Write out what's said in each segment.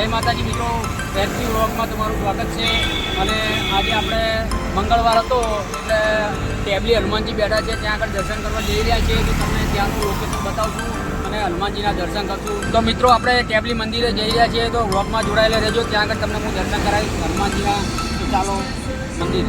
જય માતાજી મિત્રો ફેન્સી વ્લોગમાં તમારું સ્વાગત છે. અને આજે આપણે મંગળવાર હતો, એટલે ટેબલી હનુમાનજી બેઠા છે, ત્યાં આગળ દર્શન કરવા જઈ રહ્યા છીએ તો તમને ત્યાંનું લોકેશન બતાવશું અને હનુમાનજીના દર્શન કરશું. તો મિત્રો, આપણે ટેબલી મંદિરે જઈ રહ્યા છીએ, તો વ્લોગમાં જોડાયેલા રહેજો. ત્યાં આગળ તમને હું દર્શન કરાવીશ હનુમાનજીના. ચાલો મંદિર.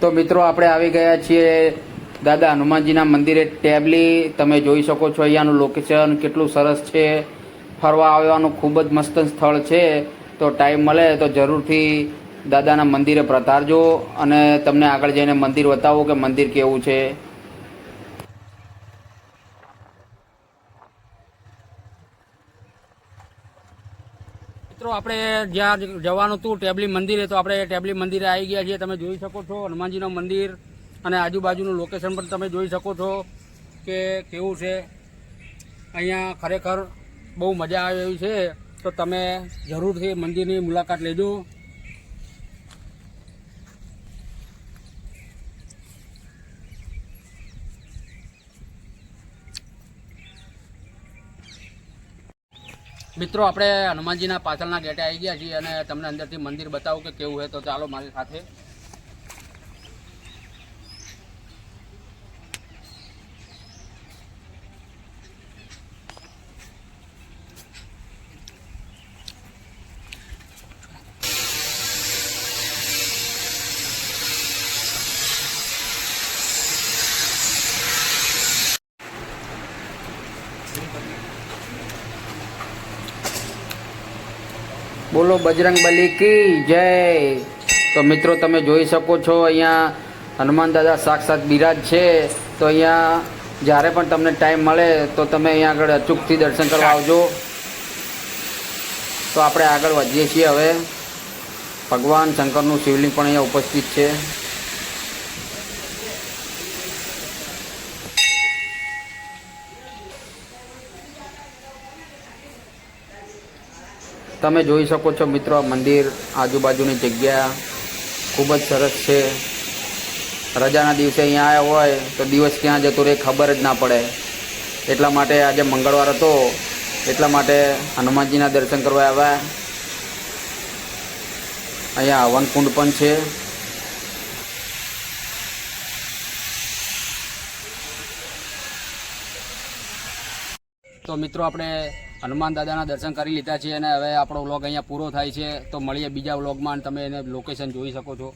તો મિત્રો, આપણે આવી ગયા છીએ દાદા હનુમાનજીના મંદિરે. ટેબલી તમે જોઈ શકો છો અહીંયાનું લોકેશન કેટલું સરસ છે. ફરવા આવવાનું ખૂબ જ મસ્ત સ્થળ છે. તો ટાઈમ મળે તો જરૂરથી દાદાના મંદિરે પ્રતારજો અને તમને આગળ જઈને મંદિર બતાવો કે મંદિર કેવું છે. મિત્રો, આપણે જ્યાં જવાનું હતું, ટેબલી મંદિરે, તો આપણે ટેબલી મંદિરે આવી ગયા છીએ. તમે જોઈ શકો છો હનુમાનજીનું મંદિર અને આજુબાજુનું લોકેશન પણ તમે જોઈ શકો છો કે કેવું છે. અહીંયા ખરેખર બહુ મજા આવે એવી છે. તો તમે જરૂરથી મંદિરની મુલાકાત લેજો. મિત્રો, આપણે હનુમાનજીના પાછળના ગેટે આવી ગયા છીએ અને તમને અંદરથી મંદિર બતાવું કે કેવું હોય તો ચાલો મારી સાથે. બોલો બજરંગ બલી કી જય. તો મિત્રો તમે જોઈ શકો છો અહીંયા હનુમાન દાદા સાક્ષાત બિરાજ છે. તો અહીંયા જ્યારે પણ તમને ટાઈમ મળે તો તમે અહીંયા આગળ અચૂકથી દર્શન કરવા આવજો. તો આપણે આગળ વધીએ છીએ હવે. ભગવાન શંકરનું શિવલિંગ પણ અહીંયા ઉપસ્થિત છે. તમે જોઈ શકો છો મિત્રો મંદિર આજુબાજુની જગ્યા ખૂબ જ સરસ છે. રજાના દિવસે અહીંયા આવ્યા હોય તો દિવસ ક્યાં જતો રહે ખબર જ ના પડે. એટલા માટે આજે મંગળવાર હતો. એટલા માટે હનુમાનજીના દર્શન કરવા આવ્યા. અહીંયા હવનકુંડ પણ છે. તો મિત્રો, આપણે હનુમાન દાદાના દર્શન કરી લીધા છે અને હવે આપણો વ્લોગ અહીંયા પૂરો થાય છે. તો મળીએ બીજા વ્લોગમાં તમે એને લોકેશન જોઈ શકો છો.